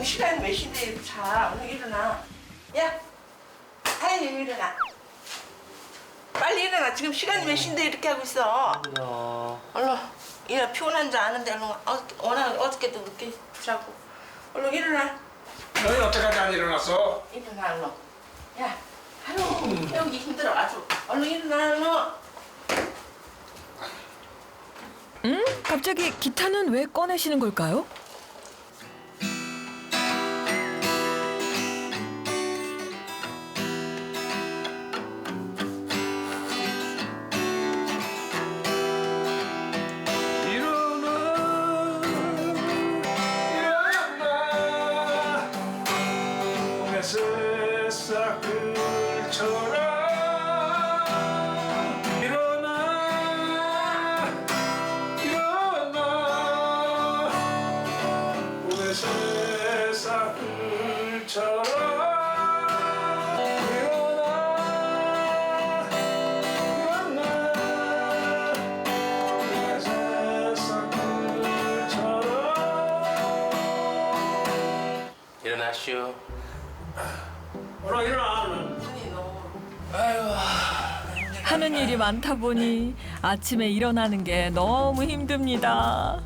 지금 시간 몇 시인데 자 얼른 일어나. 야 아유 일어나. 빨리 일어나. 지금 시간이 몇 시인데 이렇게 하고 있어. 야. 얼른 일어나. 피곤한 줄 아는데 얼른 어, 워낙 어저께도 늦게 자고. 얼른 일어나. 너희 어떡하지? 안 일어났어? 일어나 얼른. 야 아유 여기 힘들어. 아주. 얼른 일어나 얼른. 음? 갑자기 기타는 왜 꺼내시는 걸까요? 새싹을 쳐라 일어나 일어나 몸에 새싹을 쳐라 일어나 일어나시오. 일어나 하는 일이 많다 보니 아침에 일어나는 게 너무 힘듭니다.